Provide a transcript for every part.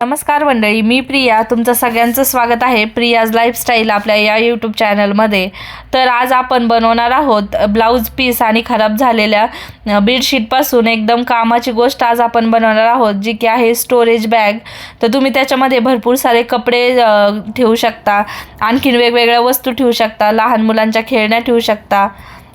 नमस्कार मंडळी मी प्रिया. तुमचं सगळ्यांचं स्वागत आहे प्रियाज लाईफस्टाईल आपल्या या यूट्यूब चॅनलमध्ये तर आज आपण बनवणार आहोत ब्लाऊज पीस आणि खराब झालेल्या बेडशीटपासून एकदम कामाची गोष्ट आज आपण बनवणार आहोत जी की आहे स्टोरेज बॅग तर तुम्ही त्याच्यामध्ये भरपूर सारे कपडे ठेवू शकता. आणखीन वेगवेगळ्या वस्तू ठेवू शकता. लहान मुलांच्या खेळण्या ठेवू शकता.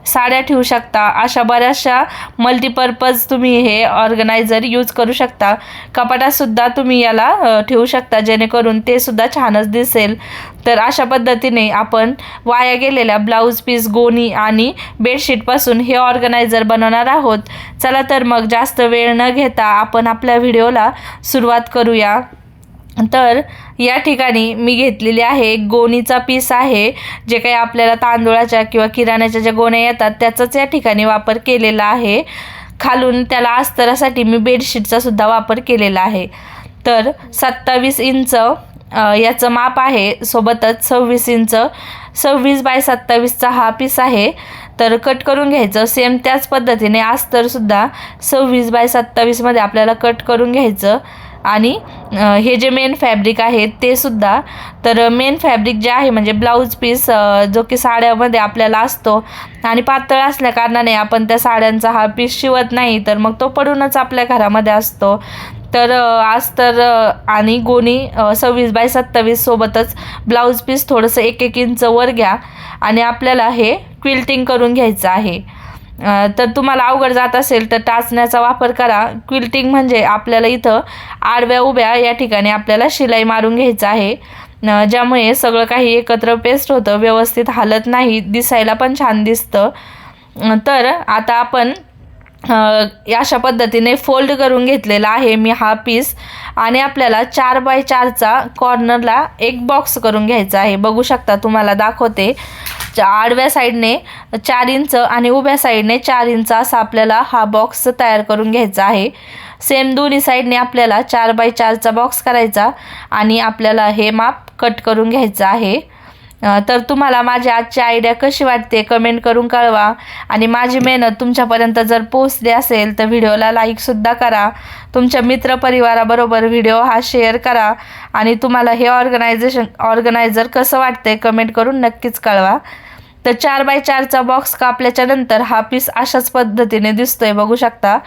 साड्या ठेवू शकता. अशा बऱ्याचशा मल्टीपर्पज तुम्ही हे ऑर्गनायझर यूज करू शकता. कपाटातसुद्धा तुम्ही याला ठेवू शकता. जेणेकरून ते सुद्धा छानच दिसेल. तर अशा पद्धतीने आपण वाया गेलेल्या ब्लाऊज पीस गोणी आणि बेडशीटपासून हे ऑर्गनायझर बनवणार आहोत. चला तर मग जास्त वेळ न घेता आपण आपल्या व्हिडिओला सुरुवात करूया. तर या ठिकाणी मी घेतलेली आहे गोणीचा पीस आहे जे काही आपल्याला तांदूळाच्या किंवा किराण्याच्या ज्या गोण्या येतात त्याचाच या ठिकाणी वापर केलेला आहे. खालून त्याला अस्तरासाठी मी बेडशीटचा सुद्धा वापर केलेला आहे. तर सत्तावीस इंच याचं माप आहे सोबतच सव्वीस इंच सव्वीस बाय सत्तावीसचा हा पीस आहे. तर कट करून घ्यायचं सेम त्याच पद्धतीने अस्तरसुद्धा सव्वीस बाय सत्तावीसमध्ये आपल्याला कट करून घ्यायचं. आणि हे जे मेन फॅब्रिक आहे ते सुद्धा. तर मेन फॅब्रिक जे आहे म्हणजे ब्लाऊज पीस जो की साड्यामध्ये आपल्याला असतो. आणि पातळ असल्या कारणाने आपण त्या साड्यांचा हा पीस शिवत नाही तर मग तो पडूनच आपल्या घरामध्ये असतो. तर आज तर आणि गोणी सव्वीस बाय सत्तावीस सोबतच ब्लाऊज पीस थोडंसं एक एक इंच वर घ्या. आणि आपल्याला हे क्विल्टिंग करून घ्यायचं आहे. तर तुम्हाला अवघड जात असेल तर टाचण्याचा वापर करा. क्विल्टिंग म्हणजे आपल्याला इथं आडव्या उभ्या या ठिकाणी आपल्याला शिलाई मारून घ्यायचं आहे. ज्यामुळे सगळं काही एकत्र पेस्ट होतं व्यवस्थित हालत नाही दिसायला पण छान दिसतं. तर आता आपण अशा पद्धतीने फोल्ड करून घेतलेला आहे मी हा पीस आणि आपल्याला चार बाय चारचा कॉर्नरला एक बॉक्स करून घ्यायचा आहे. बघू शकता तुम्हाला दाखवते. आडव्या साईडने चार इंच आणि उभ्या साईडने चार इंच असा आपल्याला हा बॉक्स तयार करून घ्यायचा आहे. सेम दोन्ही साईडने आपल्याला चार बाय चारचा बॉक्स करायचा आणि आपल्याला हे माप कट करून घ्यायचं आहे. तर तुम्हाला माझी आजची आयडिया कशी वाटते कमेंट करून कळवा. आणि माझी मेहनत तुमच्यापर्यंत जर पोचली असेल तर व्हिडिओला लाईकसुद्धा करा. तुमच्या मित्रपरिवाराबरोबर व्हिडिओ हा शेअर करा. आणि तुम्हाला हे ऑर्गनायझेशन ऑर्गनायझर कसं वाटतंय कमेंट करून नक्कीच कळवा. तर चार बाय चारचा बॉक्स कापल्याच्या नंतर हा पीस अशाच पद्धतीने दिसतोय बघू शकता.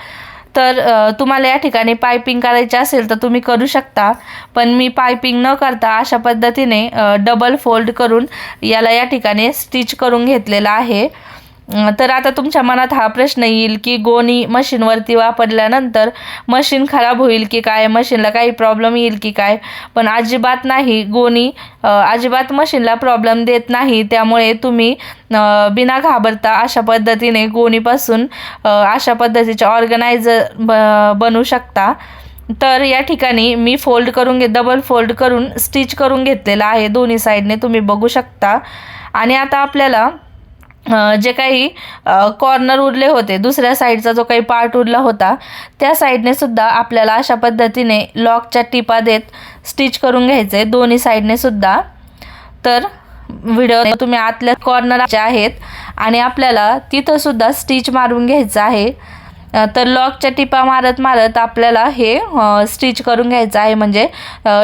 तर तुम्हाला या ठिकाणी पायपिंग करायची असेल तर तुम्ही करू शकता. पण मी पायपिंग न करता अशा पद्धतीने डबल फोल्ड करून याला या ठिकाणी स्टिच करून घेतलेला आहे. तर आता तुमच्या मनात हा प्रश्न येईल की गोणी मशीनवरती वापरल्यानंतर मशीन खराब होईल की काय? मशीनला काही प्रॉब्लेम येईल की काय? पण अजिबात नाही गोणी अजिबात मशीनला प्रॉब्लेम देत नाही. त्यामुळे तुम्ही बिना घाबरता अशा पद्धतीने गोणीपासून अशा पद्धतीचे ऑर्गनायझर ब बनवू शकता. तर या ठिकाणी मी फोल्ड करून घे डबल फोल्ड करून स्टिच करून घेतलेला आहे. दोन्ही साईडने तुम्ही बघू शकता. आणि आता आपल्याला जे काही कॉर्नर उरले होते दुसऱ्या साईडचा जो काही पार्ट उरला होता त्या साईडने सुद्धा आपल्याला अशा पद्धतीने लॉकच्या टिपा देत स्टिच करून घ्यायचे. दोन्ही साईडने सुद्धा. तर व्हिडिओ तुम्ही आतल्या कॉर्नरच्या आहेत आणि आपल्याला तिथं सुद्धा स्टिच मारून घ्यायचं आहे. तर लॉकच्या टिपा मारत मारत आपल्याला हे स्टिच करून घ्यायचं आहे. म्हणजे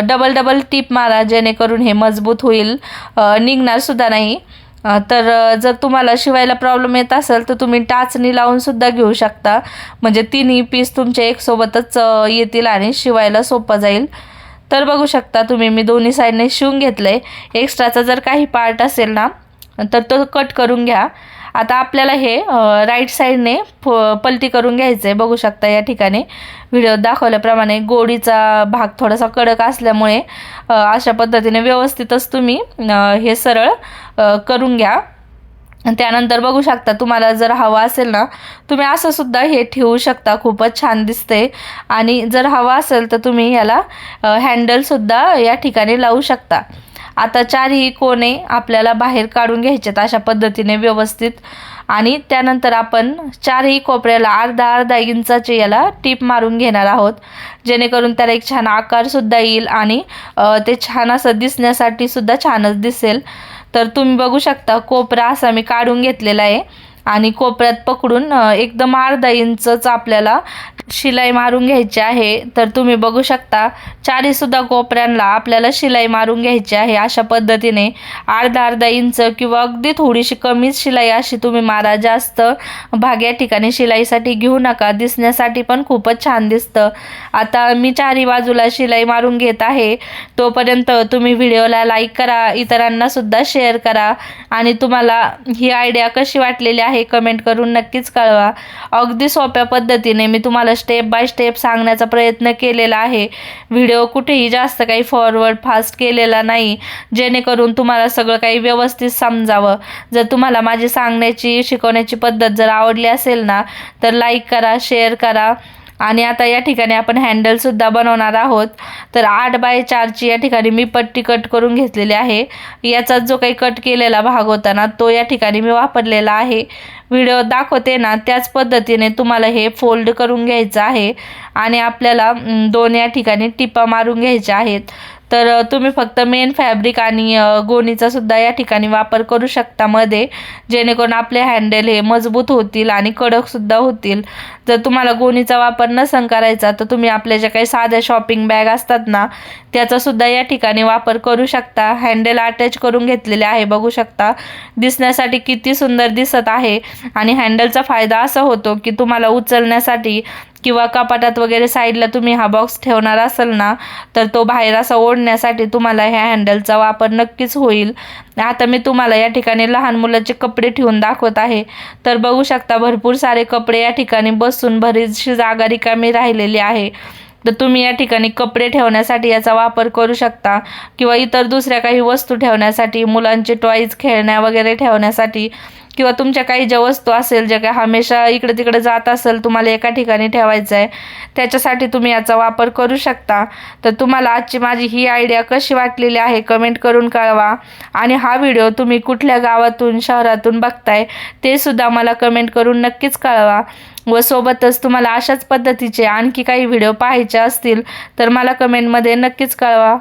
डबल डबल टिप मारा जेणेकरून हे मजबूत होईल. निघणार सुद्धा नाही. तर जर तुम्हाला शिवायला प्रॉब्लेम येत असेल तर तुम्ही टाचणी लावूनसुद्धा घेऊ शकता. म्हणजे तिन्ही पीस तुमचे एकसोबतच येतील आणि शिवायला सोपं जाईल. तर बघू शकता तुम्ही मी दोन्ही साईडने शिवून घेतलं आहे एक्स्ट्राचा जर काही पार्ट असेल ना तर तो कट करून घ्या. आता आपल्याला हे राईट साईडने फ पलटी करून घ्यायचं आहे बघू शकता या ठिकाणी. व्हिडिओ दाखवल्याप्रमाणे गोडीचा भाग थोडासा कडक असल्यामुळे अशा पद्धतीने व्यवस्थितच तुम्ही हे सरळ करून घ्या. त्यानंतर बघू शकता तुम्हाला जर हवा असेल ना तुम्ही असं सुद्धा हे ठेवू शकता. खूपच छान दिसते आणि जर हवा असेल तर तुम्ही याला हँडलसुद्धा या ठिकाणी लावू शकता. आता चारही कोणे आपल्याला बाहेर काढून घ्यायचेत अशा पद्धतीने व्यवस्थित. आणि त्यानंतर आपण चारही कोपऱ्याला अर्धा अर्धा इंचाचे याला टीप मारून घेणार आहोत. जेणेकरून त्याला एक छान आकारसुद्धा येईल आणि ते छान असं दिसण्यासाठी सुद्धा छानच दिसेल. तर तुम्ही बघू शकता कोपरा असा मी काढून घेतलेला आहे. आणि कोपऱ्यात पकडून एकदम अर्धा इंचच आपल्याला शिलाई मारून घ्यायची आहे. तर तुम्ही बघू शकता चारीसुद्धा कोपऱ्यांना आपल्याला शिलाई मारून घ्यायची आहे अशा पद्धतीने. अर्धा अर्धा इंच किंवा अगदी थोडीशी कमीच शिलाई अशी तुम्ही मारा. जास्त भाग या ठिकाणी शिलाईसाठी घेऊ नका. दिसण्यासाठी पण खूपच छान दिसतं. आता मी चारी बाजूला शिलाई मारून घेत आहे. तोपर्यंत तुम्ही व्हिडिओला लाईक करा इतरांनासुद्धा शेअर करा. आणि तुम्हाला ही आयडिया कशी वाटलेली आहे कमेंट करून नक्कीच कळवा. अगदी सोप्या पद्धतीने मी तुम्हाला स्टेप बाय स्टेप सांगण्याचा प्रयत्न केलेला आहे. व्हिडिओ कुठेही जास्त काही फॉरवर्ड फास्ट केलेला नाही. जेणेकरून तुम्हाला सगळं काही व्यवस्थित समजावं. जर तुम्हाला माझी सांगण्याची शिकवण्याची पद्धत जर आवडली असेल ना तर लाईक करा शेअर करा. आणि आता या ठिकाणी आपण हँडलसुद्धा बनवणार आहोत. तर आठ बाय चारची या ठिकाणी मी पट्टी कट करून घेतलेली आहे. याचा जो काही कट केलेला भाग होता ना तो या ठिकाणी मी वापरलेला आहे. व्हिडिओ दाखवते ना त्याच पद्धतीने तुम्हाला हे फोल्ड करून घ्यायचं आहे. आणि आपल्याला दोन या ठिकाणी टिपा मारून घ्यायच्या आहेत. तर तुम्ही फक्त मेन फॅब्रिक आणि गोणीचा सुद्धा या ठिकाणी वापर करू शकता मध्ये जेणेकरून आपले हँडल हे मजबूत होतील आणि कडकसुद्धा होतील. जर तुम्हाला गोणीचा वापर नसन करायचा तर तुम्ही आपल्या ज्या काही साध्या शॉपिंग बॅग असतात ना त्याचा सुद्धा या ठिकाणी वापर करू शकता. हँडल अटॅच करून घेतलेले आहे बघू शकता. दिसण्यासाठी किती सुंदर दिसत आहे. आणि हँडलचा फायदा असा होतो की तुम्हाला उचलण्यासाठी किंवा कपाटात वगैरे साईडला तुम्ही हा बॉक्स ठेवणार असाल ना तर तो बाहेर असा ओढण्यासाठी तुम्हाला ह्या हँडलचा वापर नक्कीच होईल. आता मी तुम्हाला या ठिकाणी लहान मुलाचे कपडे ठेवून दाखवत आहे. तर बघू शकता भरपूर सारे कपडे या ठिकाणी बसून बरीचशी जागा रिकामी राहिलेली आहे. तर तुम्ही या ठिकाणी कपडे ठेवण्यासाठी याचा वापर करू शकता किंवा इतर दुसऱ्या काही वस्तू ठेवण्यासाठी मुलांचे टॉईज खेळण्या वगैरे ठेवण्यासाठी किंवा तुमच्या काही ज्या वस्तू असेल ज्या काही हमेशा इकडे तिकडे जात असेल तुम्हाला एका ठिकाणी ठेवायचं आहे त्याच्यासाठी तुम्ही याचा वापर करू शकता. तर तुम्हाला आजची माझी ही आयडिया कशी वाटलेली आहे कमेंट करून कळवा. आणि हा व्हिडिओ तुम्ही कुठल्या गावातून शहरातून बघताय ते सुद्धा मला कमेंट करून नक्कीच कळवा. व सोबतच तुम्हाला अशाच पद्धतीचे आणखी काही व्हिडिओ पाहायचे असतील तर मला कमेंटमध्ये नक्कीच कळवा.